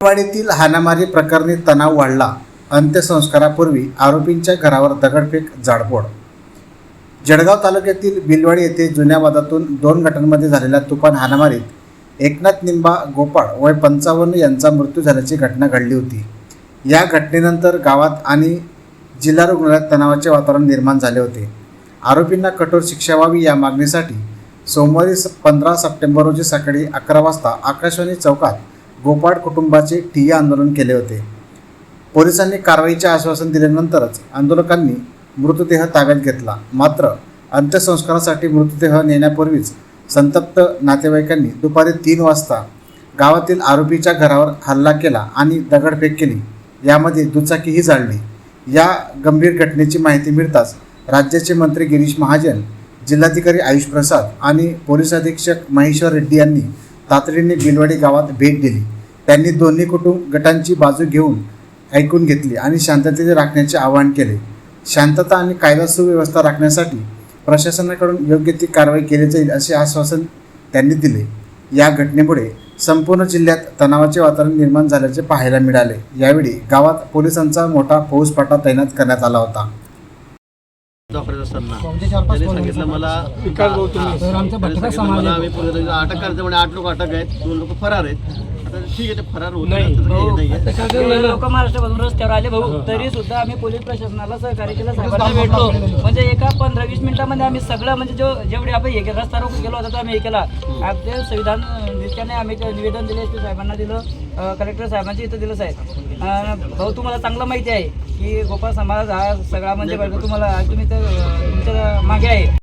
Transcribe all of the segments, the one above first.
वाडीतील हाणामारी प्रकरणी तणाव वाढला. अंत्यसंस्कारापूर्वी आरोपींच्या घरावर दगडफेक जाडपोड. जळगाव तालुक्यातील बिलवाडी येथे जुन्या वादातून दोन गटांमध्ये झालेल्या तुफान हाणामारीत एकनाथ निंबा गोपाळ वय पंचावन्न यांचा मृत्यू झाल्याची घटना घडली होती. या घटनेनंतर गावात आणि जिल्हा रुग्णालयात तणावाचे वातावरण निर्माण झाले होते. आरोपींना कठोर शिक्षा व्हावी या मागणीसाठी सोमवारी स पंधरा सप्टेंबर रोजी सकाळी अकरा वाजता आकाशवाणी चौकात गोपाळ कुटुंबाचे ठिय्या आंदोलन केले होते. पोलिसांनी कारवाईचे आश्वासन दिल्यानंतरच आंदोलकांनी मृतदेह ताब्यात घेतला. मात्र अंत्यसंस्कारासाठी मृतदेह नेण्यापूर्वीच संतप्त नातेवाईकांनी दुपारी तीन वाजता गावातील आरोपीच्या घरावर हल्ला केला आणि दगडफेक केली. यामध्ये दुचाकीही जाळली. या गंभीर घटनेची माहिती मिळताच राज्याचे मंत्री गिरीश महाजन जिल्हाधिकारी आयुष प्रसाद आणि पोलीस अधीक्षक महेश्वर रेड्डी यांनी तातडीने बिलवाडी गावात भेट दिली. त्यांनी दोन्ही कुटुंब गटांची बाजू घेऊन ऐकून घेतली आणि शांततेने राखण्याचे आवाहन केले. शांतता आणि कायदा सुव्यवस्था राखण्यासाठी प्रशासनाकडून योग्य ती कारवाई केली जाईल असे आश्वासन त्यांनी दिले. या घटनेमुळे संपूर्ण जिल्ह्यात तणावाचे वातावरण निर्माण झाल्याचे पाहायला मिळाले. यावेळी गावात पोलिसांचा मोठा फौजफाटा तैनात करण्यात आला होता. असताना. त्यांनी सांगितलं मला. हा, त्यांनी सांगितलं मला. आम्ही अटक करायचं म्हणे आठ लोक अटक आहेत दोन लोक फरार आहेत. आता ठीक आहे ते फरार होते नाही. त्याचं काही नाहीये. लोक महाराष्ट्रापासून रस्त्यावर आले भाऊ. तरी सुद्धा आम्ही पोलीस प्रशासनाला सहकार्य केलं साहेबांना भेटलो. म्हणजे एका पंधरा वीस मिनिटामध्ये आम्ही सगळं म्हणजे जो जेवढे आपण हे केलं, रस्ता रोको गेलो होता तो आम्ही हे केला. आपले संविधान रीत्याने आम्ही ते निवेदन दिले एस साहेबांना दिलं कलेक्टर साहेबांच्या इथं दिलं साहेब. अं, भाऊ तुम्हाला चांगलं माहिती आहे की गोपाळ समाज हा सगळा म्हणजे तुम्हाला तुम्ही तर अं, तुमच्या मागे आहे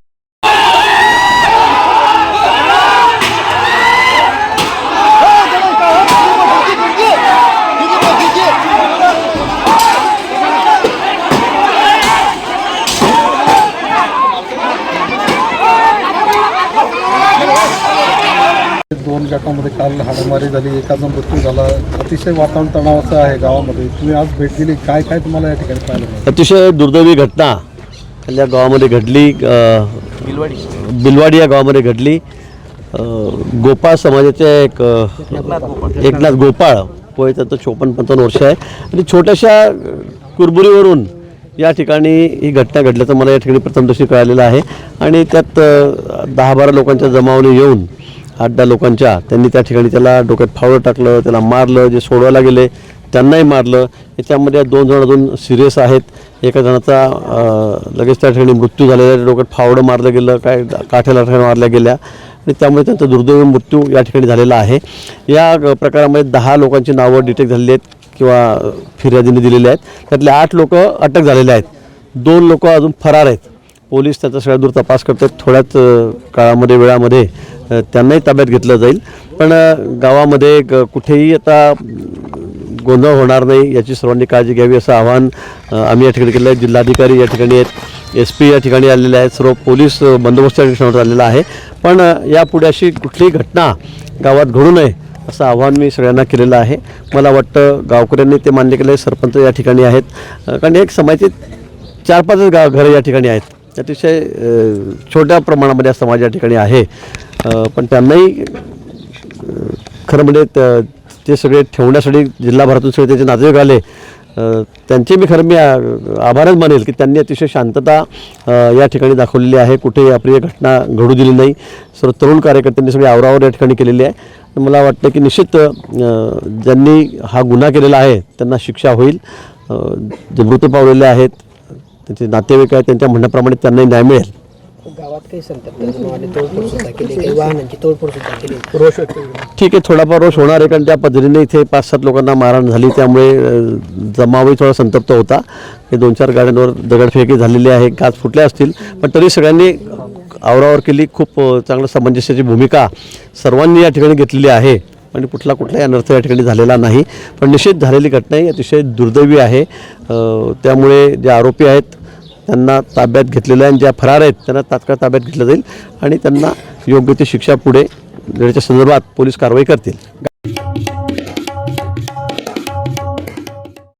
दोन काल हाणामारी झाली एकाचा मृत्यू झाला. अतिशय वातावरण तणावाचं आहे गावामध्ये. तुम्ही आज भेट दिली. काय काय तुम्हाला या ठिकाणी पाहायला मिळालं? अतिशय दुर्दैवी घटना या गावामध्ये घडली. अ, बिलवाडी. या गावामध्ये घडली. गोपाळ समाजाचे एक एकनाथ गोपाळ. वय त्याचं चोपन्न पंचावन्न वर्ष आहे. आणि छोट्याशा कुरबुरीवरून या ठिकाणी ही घटना घडल्याचं मला या ठिकाणी प्रथमदर्शी कळालेलं आहे. आणि त्यात दहा बारा लोकांच्या जमावने येऊन आठ दहा लोकांच्या त्यांनी त्या ठिकाणी त्याला डोक्यात फावडं टाकलं त्याला मारलं जे सोडवायला गेले त्यांनाही मारलं. याच्यामध्ये दोन जण अजून सिरियस आहेत. एका जणाचा लगेच त्या ठिकाणी मृत्यू झालेला डोक्यात फावडं मारलं गेलं काय काठ्याला मारल्या गेल्या. आणि त्यामुळे त्यांचा दुर्दैवी मृत्यू या ठिकाणी झालेला आहे. या प्रकारामध्ये दहा लोकांची नावं डिटेक्ट झालेली आहेत किंवा फिर्यादीने दिलेली आहेत. त्यातले आठ लोक अटक झालेले आहेत. दोन लोक अजून फरार आहेत. पोलीस त्याचा सगळ्या दूर तपास करतात. थोड्याच काळामध्ये वेळामध्ये त्यांनाही ताब्यात घेतलं जाईल. पण गावामध्ये ग- कुठेही आता गोंधळ होणार नाही याची सर्वांनी काळजी घ्यावी असं आवाहन आम्ही या ठिकाणी केलं आहे. जिल्हाधिकारी या ठिकाणी आहेत एस पी या ठिकाणी आलेले आहेत सर्व पोलीस बंदोबस्त या ठिकाणी आलेला आहे. पण यापुढे अशी कुठलीही घटना गावात घडू नये असं आव्हान मी सगळ्यांना केलेलं आहे. मला वाटतं गावकऱ्यांनी ते मान्य केलं आहे सरपंच या ठिकाणी आहेत. कारण एक समाजाचे चार पाचच गाव घरं या ठिकाणी आहेत. अतिशय छोट्या प्रमाणामध्ये हा समाज या ठिकाणी आहे. पण त्यांनाही खरं म्हणजे त- ते सगळे ठेवण्यासाठी जिल्हाभरातून सगळे त्यांचे नातेवाईक आले. त्यांचे मी खरं मी आभारच मानेल की त्यांनी अतिशय शांतता या ठिकाणी दाखवलेली आहे. कुठेही अप्रिय घटना घडू दिली नाही. सर्व तरुण कार्यकर्त्यांनी सगळी आवरावर या ठिकाणी केलेली आहे. मला वाटतं की निश्चित ज्यांनी हा गुन्हा केलेला आहे त्यांना शिक्षा होईल. जे मृत पावलेले आहेत त्यांचे नातेवाईक आहेत त्यांच्या म्हणण्याप्रमाणे त्यांनाही न्याय मिळेल. गावात काही संतप्त तोडफोड सुद्धा केली काही वाहनांची तोडफोड सुद्धा केली. रोष. ठीक आहे थोडाफार रोष होणार आहे कारण त्या पद्धतीने इथे पाच सात लोकांना मारहाण झाली. त्यामुळे जमावही थोडा संतप्त होता. हे दोन चार गाड्यांवर दगडफेकी झालेली आहे. गाज फुटल्या असतील. पण तरी सगळ्यांनी आवरावर केली. खूप चांगलं सामंजस्याची भूमिका सर्वांनी या ठिकाणी घेतलेली आहे. आणि कुठला कुठलाही अनर्थ या ठिकाणी झालेला नाही. पण निश्चित झालेली घटना ही अतिशय दुर्दैवी आहे. त्यामुळे जे आरोपी आहेत त्यांना ताब्यात घेतलेलं आहे आणि ज्या फरार आहेत त्यांना तात्काळ ताब्यात घेतलं जाईल आणि त्यांना योग्य ती शिक्षा पुढे देण्याच्या संदर्भात पोलीस कारवाई करतील.